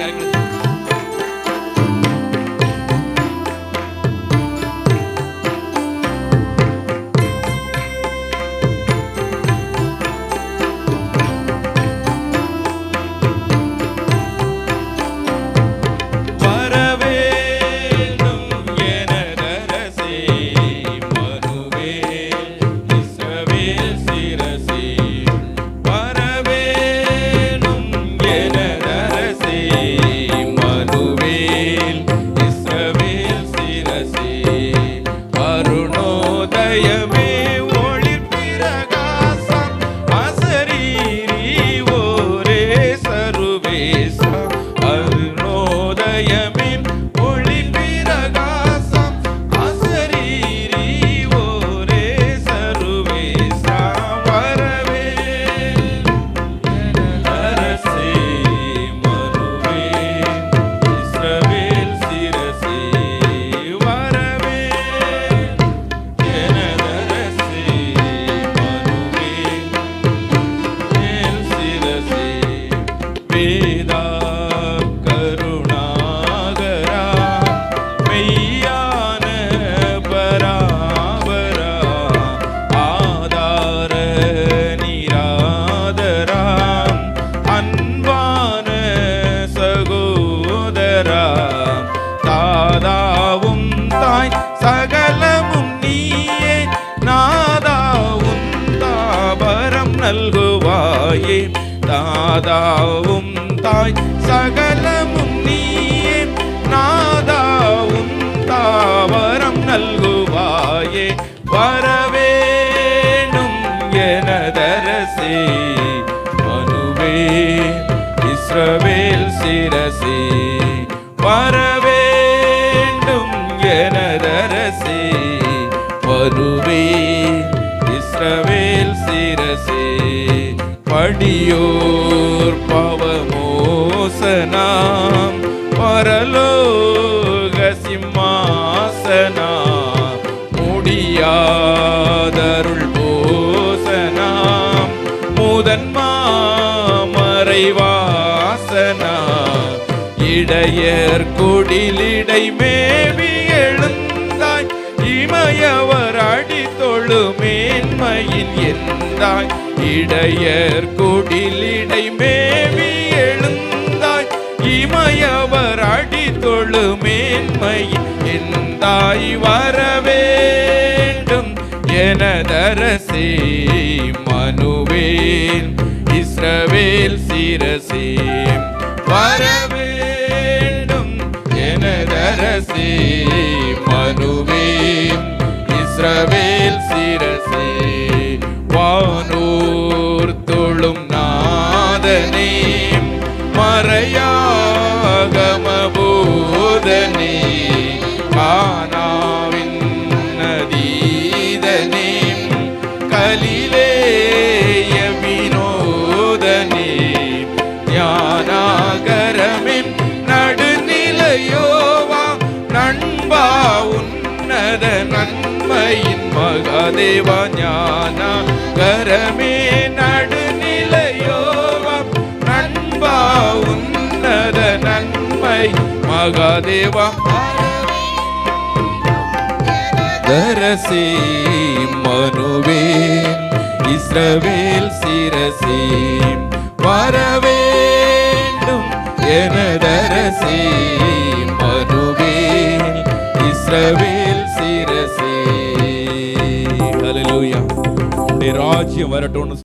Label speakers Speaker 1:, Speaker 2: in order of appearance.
Speaker 1: cargo. நல்குவாயே தாதாவும் தாய் சகலமும் நீயே. நாதாவும் தாவரம் நல்குவாயே. வரவேணும் எனதரசே. மனுவே இஸ்ரவேல் சிரசே. வரவேண்டும் எனதரசே. வருவே இஸ்ரவேல் சிரசே படியோர் பவமோசனாம் பரலோக சிம்மாசனா முடியாதருள் போசனாம் முதன்மாமறைவாசனா இடையர் குடிலிடை மேவி எழுந்தாய் இமையவர் மலையின் எந்தாய்? இடையர் குடிலிடை மேவி எழுந்தாய். இமையவர் அடி தொழு மேன்மையின் எந்தாய் வரவேண்டும் எனதரசே மனுவேல் இஸ்ரவேல் சிரசே வரவேண்டும் எனதரசே மனுவேல் இஸ்ரவேல் சிர கலிலேய வினோதனே ஞானாகரமின் நடுநிலையோவா நண்பா உன்னத நன்மையின் மகாதேவா ஞானாகரமே நடுநிலையோவா நண்பா உன்னத நன்மை மகாதேவா. தரசே மனுவே இஸ்ரவேல் சிரசே வரவேண்டும் எனதரசே மனுவே இஸ்ரவேல் சிரசே. ஹalleluya ராஜ்யம் வரட்டும்னு